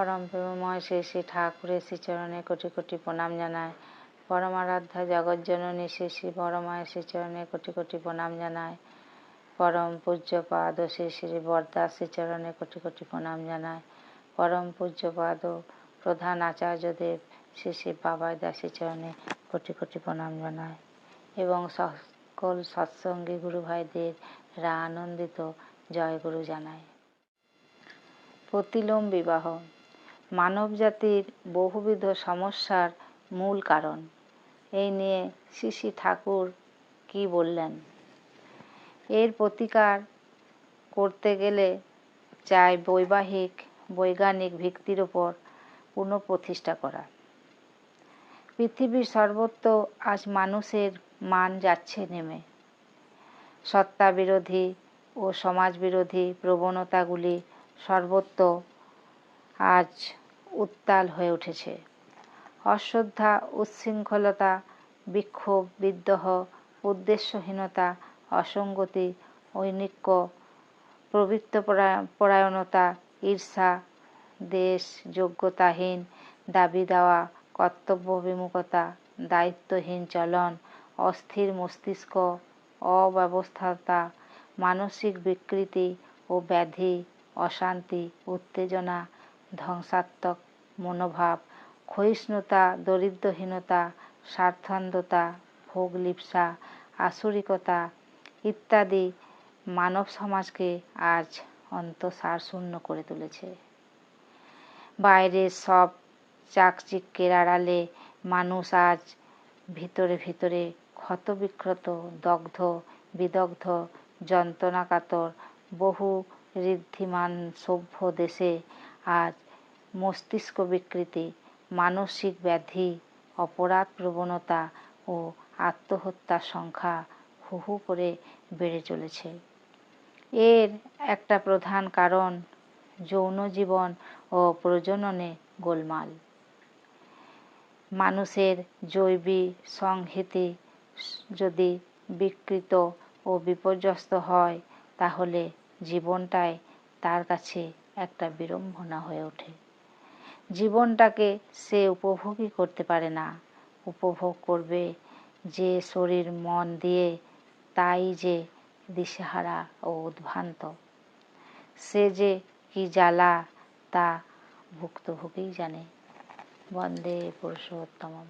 পরম প্রেমময় শ্রী শ্রী ঠাকুরের শ্রীচরণে কোটি কোটি প্রণাম জানায়। পরমারাধ্যা জগজ্জননী শ্রী শ্রী বড়মায়ের শ্রীচরণে কোটি কোটি প্রণাম জানায়। পরম পূজ্যপাদ শ্রী শ্রী বরদাস শ্রীচরণে কোটি কোটি প্রণাম জানায়। পরম পূজ্যপাদ প্রধান আচার্যদেব শ্রী শ্রী বাবাই দাসী চরণে কোটি কোটি প্রণাম জানায় এবং সকল সৎসঙ্গী গুরু ভাইদের রা আনন্দিত জয়গুরু জানায়। প্রতিলোম বিবাহ মানব জাতির বহুবিধ সমস্যার মূল কারণ। এই নিয়ে শ্রী ঠাকুর কি বললেন? এর প্রতিকার করতে গেলে চাই বৈবাহিক, বৈজ্ঞানিক ভিত্তির ওপর পুনঃপ্রতিষ্ঠা করা। পৃথিবীর সর্বত্র আজ মানুষের মান যাচ্ছে নেমে। সত্তা বিরোধী ও সমাজ বিরোধী প্রবণতাগুলি সর্বত্র আজ উত্তাল হয়ে উঠেছে। অশ্রদ্ধা, উচ্ছৃঙ্খলতা, বিক্ষোভ, বিদ্রোহ, উদ্দেশ্যহীনতা, অসঙ্গতি, ঐনিক্য প্রবৃত্ত পরায়ণতা ঈর্ষা, দেশ, যোগ্যতাহীন, দাবি দেওয়া কর্তব্য বিমুখতা দায়িত্বহীন চলন, অস্থির মস্তিষ্ক, অব্যবস্থাতা, মানসিক বিকৃতি ও ব্যাধি, অশান্তি, উত্তেজনা ধ্বংসাত্মক মনোভাব, ক্ষয়িষ্ণুতা, দরিদ্রহীনতা, স্বার্থান্ধতা ভোগলিপ্সা আসরিকতা ইত্যাদি মানব সমাজকে আজ অন্তঃসার শূন্য করে তুলেছে। বাইরের সব চাকচিক্যের আড়ালে মানুষ আজ ভিতরে ভিতরে ক্ষতবিক্ষত, দগ্ধ, বিদগ্ধ, যন্ত্রণাকাতর, বহু ঋদ্ধিমান সভ্য দেশে আজ মস্তিষ্ক বিকৃতি, মানসিক ব্যাধি, অপরাধ প্রবণতা ও আত্মহত্যার সংখ্যা হু হু করে বেড়ে চলেছে। এর একটা প্রধান কারণ যৌন জীবন ও প্রজননে গোলমাল। মানুষের জৈবিক সংহিতি যদি বিকৃত ও বিপর্যস্ত হয়, তাহলে জীবনটাই তার কাছে একটা বিড়ম্বনা হয়ে ওঠে। জীবনটাকে সে উপভোগই করতে পারে না। উপভোগ করবে যে শরীর মন দিয়ে, তাই যে দিশেহারা ও উদ্ভ্রান্ত। সে যে কি জ্বালা তা ভুক্তভোগীই জানে। বন্দে পুরুষোত্তম